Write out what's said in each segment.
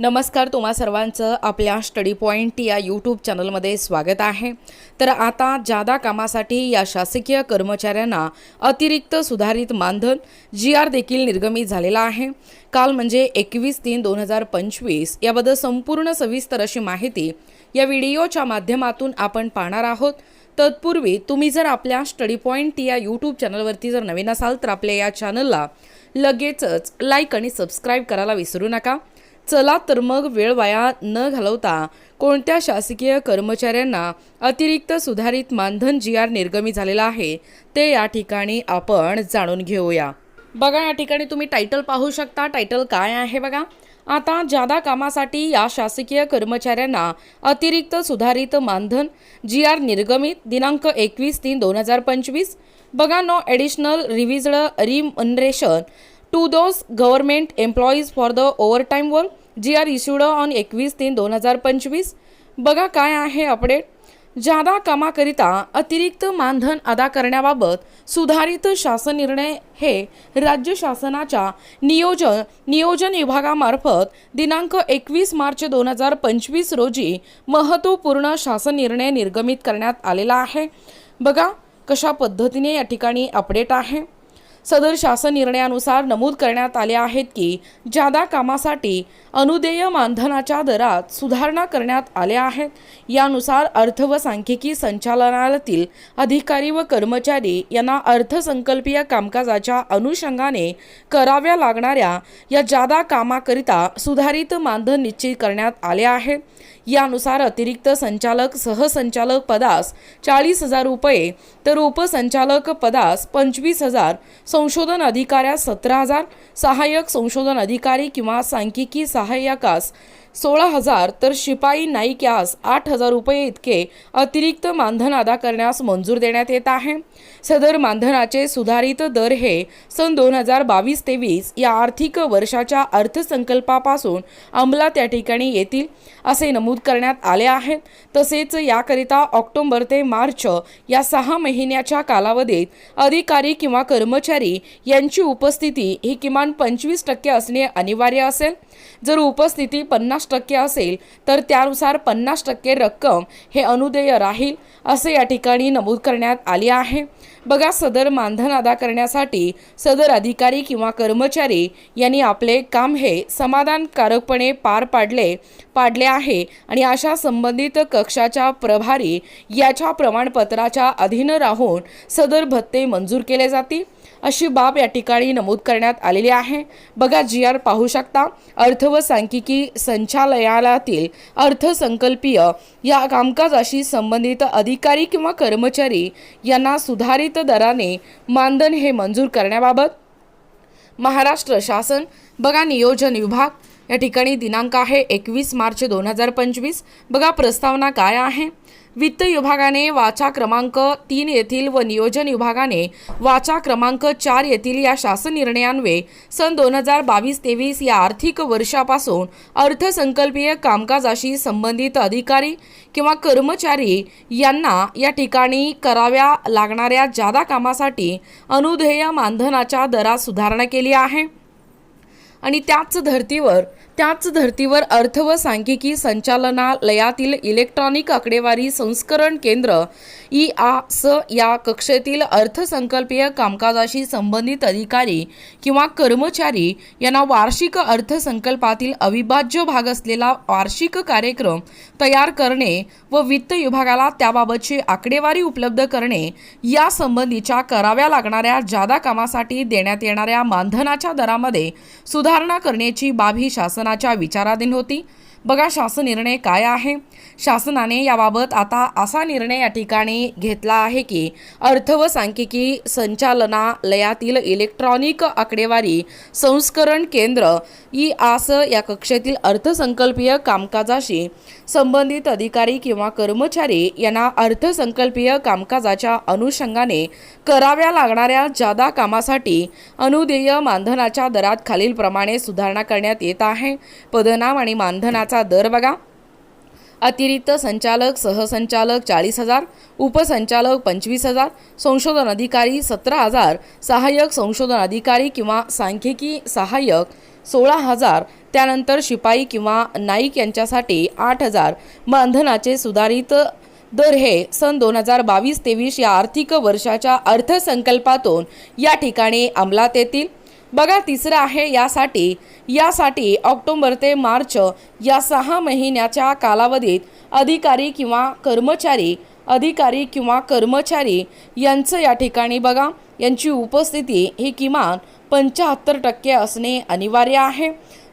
नमस्कार तुम्हा सर्वांचं आपल्या स्टडी पॉईंट या यूट्यूब चॅनलमध्ये स्वागत आहे. तर आता जादा कामासाठी या शासकीय कर्मचाऱ्यांना अतिरिक्त सुधारित मानधन जी आर देखील निर्गमित झालेला आहे. काल म्हणजे एकवीस तीन दोन हजार पंचवीस याबद्दल संपूर्ण सविस्तर अशी माहिती या व्हिडिओच्या माध्यमातून आपण पाहणार आहोत. तत्पूर्वी तुम्ही जर आपल्या स्टडी पॉईंट या यूट्यूब चॅनलवरती जर नवीन असाल तर आपल्या या चॅनलला लगेचच लाईक आणि सबस्क्राईब करायला विसरू नका. चला तर मग वेळ वाया न घालवता कोणत्या शासकीय कर्मचाऱ्यांना अतिरिक्त सुधारित मानधन जी आर निर्गमी झालेला आहे ते या ठिकाणी आपण जाणून घेऊया. बघा या ठिकाणी तुम्ही टायटल पाहू शकता. टायटल काय आहे बघा? आता जादा कामासाठी या शासकीय कर्मचाऱ्यांना अतिरिक्त सुधारित मानधन जी आर निर्गमित दिनांक एकवीस तीन दोन हजार पंचवीस. बघा no additional revised remuneration to those government employees for the overtime work G R issued on एकवीस तीन दोन हजार पंचवीस. बघा काय आहे अपडेट. जादा कामाकरिता अतिरिक्त मानधन अदा करण्याबाबत सुधारित शासन निर्णय हे राज्य शासनाच्या नियोजन नियोजन विभागामार्फत दिनांक एकवीस मार्च दोन हजार पंचवीस रोजी महत्त्वपूर्ण शासन निर्णय निर्गमित करण्यात आलेला आहे. बघा कशा पद्धतीने या ठिकाणी अपडेट आहे. सदर शासन निर्णयानुसार नमूद करण्यात आले आहेत की जादा कामासाठी अनुदेय मानधनाच्या दरात सुधारणा करण्यात आल्या आहेत. यानुसार अर्थ व सांख्यिकी संचालनालयातील अधिकारी व कर्मचारी यांना अर्थसंकल्पीय कामकाजाच्या अनुषंगाने कराव्या लागणाऱ्या या जादा कामाकरिता सुधारित मानधन निश्चित करण्यात आले आहेत यानुसार अतिरिक्त संचालक सहसंचालक पदास चाळीस हजार रुपये तर उपसंचालक पदास पंचवीस हजार संशोधन अधिकाऱ्यास सतरा हजार सहाय्यक संशोधन अधिकारी किंवा सांख्यिकी सहाय्यकास सोळा हजार तर शिपाई नाईक यास आठ हजार रुपये इतके अतिरिक्त मानधन अदा करण्यास मंजूर देण्यात येत आहे. सदर मानधनाचे सुधारित दर हे सन दोन हजार बावीस तेवीस या आर्थिक वर्षाच्या अर्थसंकल्पापासून अंमलात त्या ठिकाणी येतील असे नमूद करण्यात आले आहेत तसेच याकरिता ऑक्टोबर ते मार्च या सहा महिन्याच्या कालावधीत अधिकारी किंवा कर्मचारी यांची उपस्थिती ही किमान पंचवीस टक्के असणे अनिवार्य असेल. जर उपस्थिती पन्नास टक्के असेल तर त्यानुसार पन्नास टक्के रक्कम हे अनुदेय राहील असे या ठिकाणी नमूद करण्यात आले आहे. बघा सदर मानधन अदा करण्यासाठी सदर अधिकारी किंवा कर्मचारी यांनी आपले काम हे समाधानकारकपणे पार पाडले पाडले आहे आणि अशा संबंधित कक्षाच्या प्रभारी याच्या प्रमाणपत्राच्या अधीन राहून सदर भत्ते मंजूर केले जातील. अशी बाब या ठिकाणी नमूद करण्यात आलेली आहे. बघा जी आर पाहू शकता अर्थ व सांख्यिकी संचालनालयातील अर्थसंकल्पीय या कामकाजाशी संबंधित अधिकारी किंवा कर्मचारी यांना सुधारित दराने मानधन हे मंजूर करण्याबाबत महाराष्ट्र शासन बघा नियोजन विभाग या ठिकाणी दिनांक आहे एकवीस मार्च दोन हजार पंचवीस. बघा प्रस्तावना काय आहे? वित्त विभागाने वाचा क्रमांक तीन येथील व नियोजन विभागाने वाचा क्रमांक चार येथील या शासन निर्णयान्वये सन दोन हजार बावीस तेवीस या आर्थिक वर्षापासून अर्थसंकल्पीय कामकाजाशी संबंधित अधिकारी किंवा कर्मचारी यांना या ठिकाणी कराव्या लागणाऱ्या जादा कामासाठी अनुधेय मानधनाच्या दरात सुधारणा केली आहे. आणि त्याच धर्तीवर त्याच धर्तीवर अर्थ व सांख्यिकी संचालनालयातील इलेक्ट्रॉनिक आकडेवारी संस्करण केंद्र ई आ स या कक्षेतील अर्थसंकल्पीय कामकाजाशी संबंधित अधिकारी किंवा कर्मचारी यांना वार्षिक अर्थसंकल्पातील अविभाज्य भाग असलेला वार्षिक कार्यक्रम तयार करणे व वित्त विभागाला त्याबाबतची आकडेवारी उपलब्ध करणे या संबंधीच्या कराव्या लागणाऱ्या जादा कामासाठी देण्यात येणाऱ्या मानधनाच्या दरामध्ये सुधारणा करण्याची बाबी शासन मनाच्या विचाराधीन होती. बघा शासन निर्णय काय आहे? शासनाने याबाबत आता असा निर्णय या ठिकाणी घेतला आहे की अर्थ व सांख्यिकी संचालनालयातील इलेक्ट्रॉनिक आकडेवारी संस्करण केंद्र ई आस या कक्षेतील अर्थसंकल्पीय कामकाजाशी संबंधित अधिकारी किंवा कर्मचारी यांना अर्थसंकल्पीय कामकाजाच्या अनुषंगाने कराव्या लागणाऱ्या जादा कामासाठी अनुदेय मानधनाच्या दरात खालीलप्रमाणे सुधारणा करण्यात येत आहे. पदनाम आणि मानधनाचा दर बघा. अतिरिक्त संचालक सहसंचालक चाळीस हजार उपसंचालक पंचवीस हजार संशोधन अधिकारी सतरा हजार सहाय्यक संशोधन अधिकारी किंवा सांख्यिकी सहाय्यक सोळा हजार त्यानंतर शिपाई किंवा नाईक यांच्यासाठी आठ हजार. मानधनाचे सुधारित दर हे सन दोन हजार बावीस तेवीस या आर्थिक वर्षाच्या अर्थसंकल्पातून या ठिकाणी अंमलात येतील. बघा तिसरं आहे यासाठी. यासाठी ऑक्टोबर ते मार्च या सहा महिन्याच्या कालावधीत अधिकारी किंवा कर्मचारी अधिकारी किंवा कर्मचारी यांचं या ठिकाणी बघा. यांची उपस्थिती ही किमान पंच्याहत्तर टक्के असणे अनिवार्य आहे.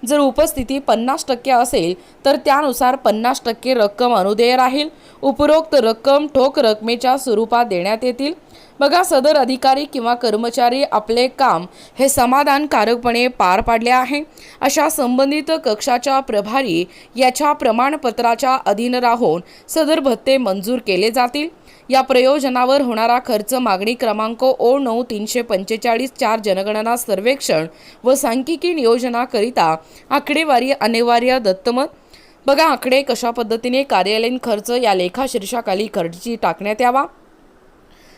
जर उपस्थिती पन्नास टक्के असेल तर त्यानुसार पन्नास टक्के रक्कम अनुदेय राहील. उपरोक्त रक्कम ठोक रकमेच्या स्वरूपात देण्यात येतील. बघा सदर अधिकारी किंवा कर्मचारी आपले काम हे समाधानकारकपणे पार पाडले आहे. अशा संबंधित कक्षाच्या प्रभारी याच्या प्रमाणपत्राच्या अधीन राहून सदर भत्ते मंजूर केले जातील. या प्रयोजनावर होणारा खर्च मागणी क्रमांक ओ नऊ तीनशे पंचेचाळीस चार जनगणना सर्वेक्षण व सांख्यिकी नियोजनाकरिता आकडेवारी अनिवार्य दत्तमत. बघा आकडे कशा पद्धतीने कार्यालयीन खर्च या लेखा शीर्षाखाली खर्ची टाकण्यात यावा.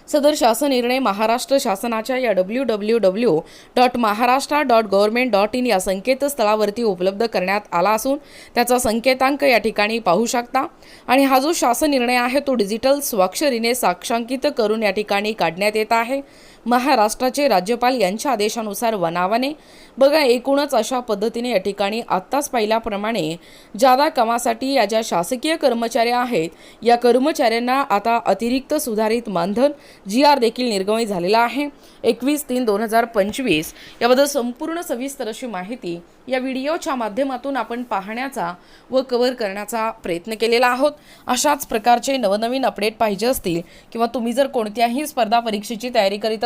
सदर शासन निर्णय महाराष्ट्र शासनाच्या या W W W dot Maharashtra dot government dot in या संकेतस्थळावरती उपलब्ध करण्यात आला असून त्याचा संकेतांक या ठिकाणी पाहू शकता. आणि हा जो शासन निर्णय आहे तो डिजिटल स्वाक्षरीने साक्षांकित करून या ठिकाणी काढण्यात येत आहे. महाराष्ट्राचे राज्यपाल यांच्या आदेशानुसार वनावाने बघा एकूणच अशा पद्धतीने या ठिकाणी आत्ताच पाहिल्याप्रमाणे जादा कामासाठी या ज्या शासकीय कर्मचाऱ्या आहेत या कर्मचाऱ्यांना आता अतिरिक्त सुधारित मानधन जी आर देखील निर्गमित झालेला आहे. एकवीस तीन दोन हजार पंचवीस याबद्दल संपूर्ण सविस्तर अशी माहिती या व्हिडिओच्या माध्यमातून आपण पाहण्याचा व कव्हर करण्याचा प्रयत्न केलेला आहोत. अशाच प्रकारचे नवनवीन अपडेट पाहिजे असतील किंवा तुम्ही जर कोणत्याही स्पर्धा परीक्षेची तयारी करीत